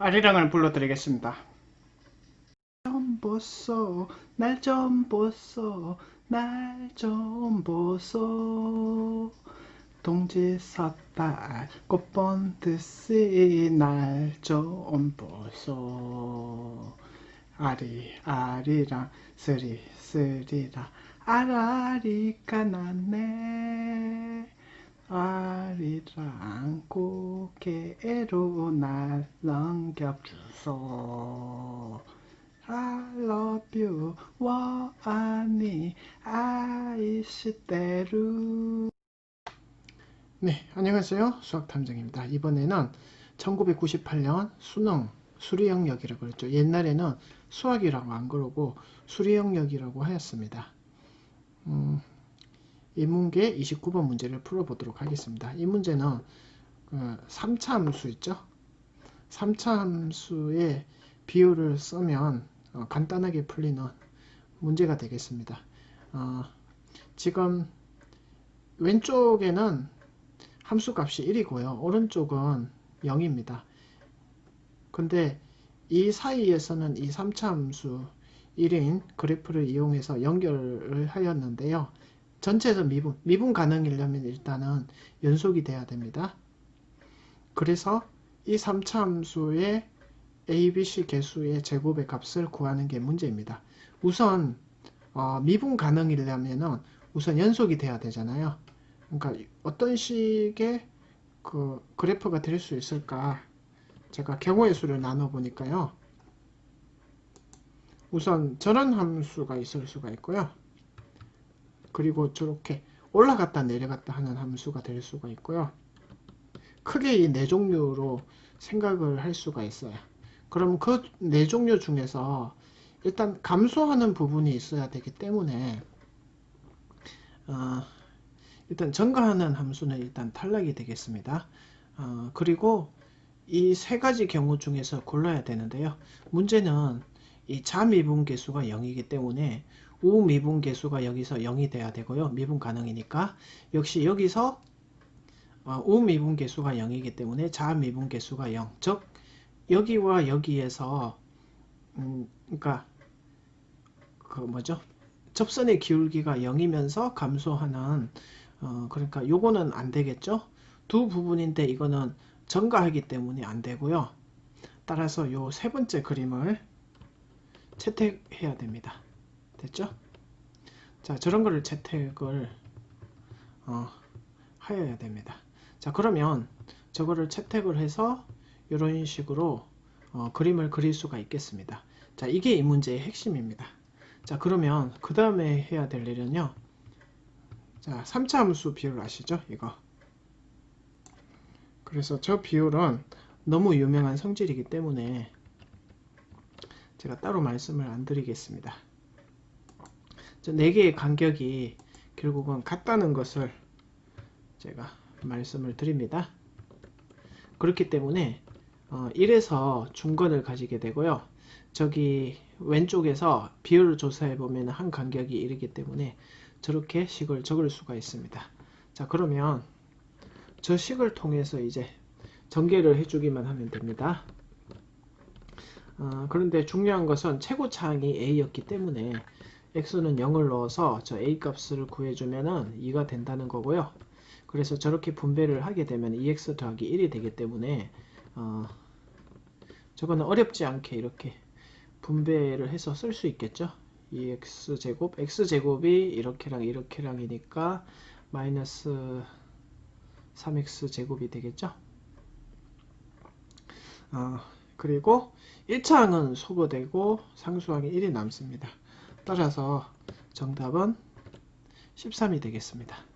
아리랑을 불러드리겠습니다. 좀 보소, 날 좀 보소, 날 좀 보소. 동지 섣달 꽃본 듯이 날 좀 보소. 아리 아리랑 스리 스리라 아라리가 났네. 아리랑 고개로 날 넘겨주소. I love you, 와아니 아이시대루. 네, 안녕하세요. 수학탐정입니다. 이번에는 1998년 수능 수리영역이라고 그랬죠. 옛날에는 수학이라고 안 그러고 수리영역이라고 하였습니다. 음, 이 문제 29번 문제를 풀어보도록 하겠습니다. 이 문제는 그 3차 함수 있죠? 3차 함수의 비율을 쓰면 어, 간단하게 풀리는 문제가 되겠습니다. 어, 지금 왼쪽에는 함수 값이 1이고요. 오른쪽은 0입니다. 근데 이 사이에서는 이 3차 함수 1인 그래프를 이용해서 연결을 하였는데요. 전체에서 미분, 미분 가능이려면 일단은 연속이 돼야 됩니다. 그래서 이 3차 함수의 ABC 개수의 제곱의 값을 구하는 게 문제입니다. 우선 어, 미분 가능이려면 우선 연속이 돼야 되잖아요. 그러니까 어떤 식의 그 그래프가 될 수 있을까? 제가 경우의 수를 나눠 보니까요. 우선 저런 함수가 있을 수가 있고요. 그리고 저렇게 올라갔다 내려갔다 하는 함수가 될 수가 있고요. 크게 이 네 종류로 생각을 할 수가 있어요. 그럼 그 네 종류 중에서 일단 감소하는 부분이 있어야 되기 때문에 어, 일단 증가하는 함수는 일단 탈락이 되겠습니다. 어, 그리고 이 세 가지 경우 중에서 골라야 되는데요. 문제는 이 자미분 계수가 0이기 때문에 우미분 계수가 여기서 0이 돼야 되고요. 미분 가능이니까 역시 여기서 어, 우미분 계수가 0이기 때문에 자미분 계수가 0. 즉 여기와 여기에서 음, 그러니까 그 뭐죠? 접선의 기울기가 0이면서 감소하는 어, 그러니까 요거는 안 되겠죠? 두 부분인데 이거는 증가하기 때문에 안 되고요. 따라서 요 세 번째 그림을 채택해야 됩니다. 됐죠? 자, 저런 거를 채택을 어, 하여야 됩니다. 자, 그러면 저거를 채택을 해서 이런 식으로 어, 그림을 그릴 수가 있겠습니다. 자, 이게 이 문제의 핵심입니다. 자, 그러면 그 다음에 해야 될 일은요. 자, 3차 함수 비율 아시죠? 이거. 그래서 저 비율은 너무 유명한 성질이기 때문에 제가 따로 말씀을 안 드리겠습니다. 저 4개의 간격이 결국은 같다는 것을 제가 말씀을 드립니다. 그렇기 때문에 어, 1에서 중건을 가지게 되고요. 저기 왼쪽에서 비율을 조사해 보면 한 간격이 1이기 때문에 저렇게 식을 적을 수가 있습니다. 자 그러면 저 식을 통해서 이제 전개를 해주기만 하면 됩니다. 어, 그런데 중요한 것은 최고차항이 a였기 때문에 x는 0을 넣어서 저 a 값을 구해주면 2가 된다는 거고요. 그래서 저렇게 분배를 하게 되면 2x 더하기 1이 되기 때문에 어, 저거는 어렵지 않게 이렇게 분배를 해서 쓸 수 있겠죠. 2x제곱, x제곱이 이렇게랑 이렇게랑이니까 마이너스 3x제곱이 되겠죠. 어, 그리고 1차항은 소거되고 상수항이 1이 남습니다. 따라서 정답은 13이 되겠습니다.